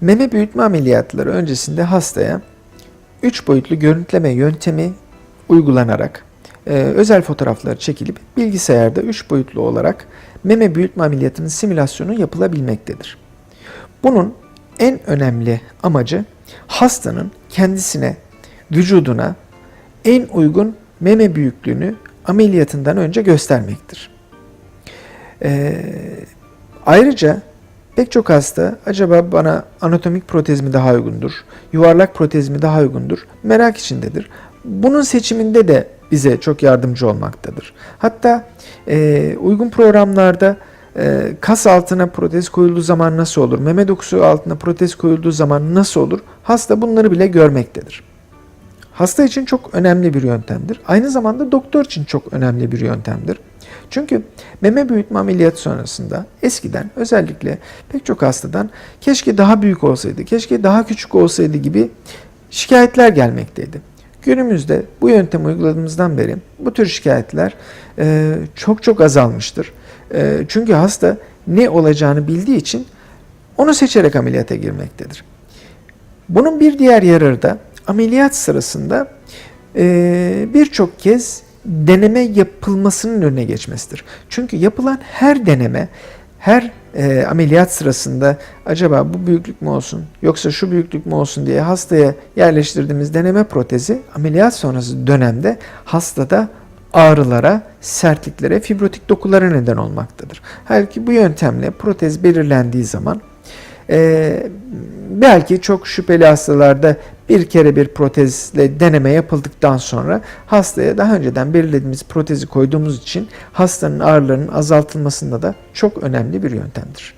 Meme büyütme ameliyatları öncesinde hastaya 3 boyutlu görüntüleme yöntemi uygulanarak e, özel fotoğrafları çekilip bilgisayarda 3 boyutlu olarak meme büyütme ameliyatının simülasyonu yapılabilmektedir. Bunun en önemli amacı hastanın kendisine, vücuduna en uygun meme büyüklüğünü ameliyatından önce göstermektir. Ee, ayrıca pek çok hasta acaba bana anatomik protez mi daha uygundur, yuvarlak protez mi daha uygundur merak içindedir. Bunun seçiminde de bize çok yardımcı olmaktadır. Hatta e, uygun programlarda e, kas altına protez koyulduğu zaman nasıl olur, meme dokusu altına protez koyulduğu zaman nasıl olur hasta bunları bile görmektedir. Hasta için çok önemli bir yöntemdir. Aynı zamanda doktor için çok önemli bir yöntemdir. Çünkü meme büyütme ameliyatı sonrasında eskiden özellikle pek çok hastadan keşke daha büyük olsaydı, keşke daha küçük olsaydı gibi şikayetler gelmekteydi. Günümüzde bu yöntemi uyguladığımızdan beri bu tür şikayetler e, çok çok azalmıştır. E, çünkü hasta ne olacağını bildiği için onu seçerek ameliyata girmektedir. Bunun bir diğer yararı da ameliyat sırasında e, birçok kez deneme yapılmasının önüne geçmesidir. Çünkü yapılan her deneme, her e, ameliyat sırasında acaba bu büyüklük mü olsun yoksa şu büyüklük mü olsun diye hastaya yerleştirdiğimiz deneme protezi ameliyat sonrası dönemde hastada ağrılara, sertliklere, fibrotik dokulara neden olmaktadır. Halbuki bu yöntemle protez belirlendiği zaman e, belki çok şüpheli hastalarda bir kere bir protezle deneme yapıldıktan sonra hastaya daha önceden belirlediğimiz protezi koyduğumuz için hastanın ağrılarının azaltılmasında da çok önemli bir yöntemdir.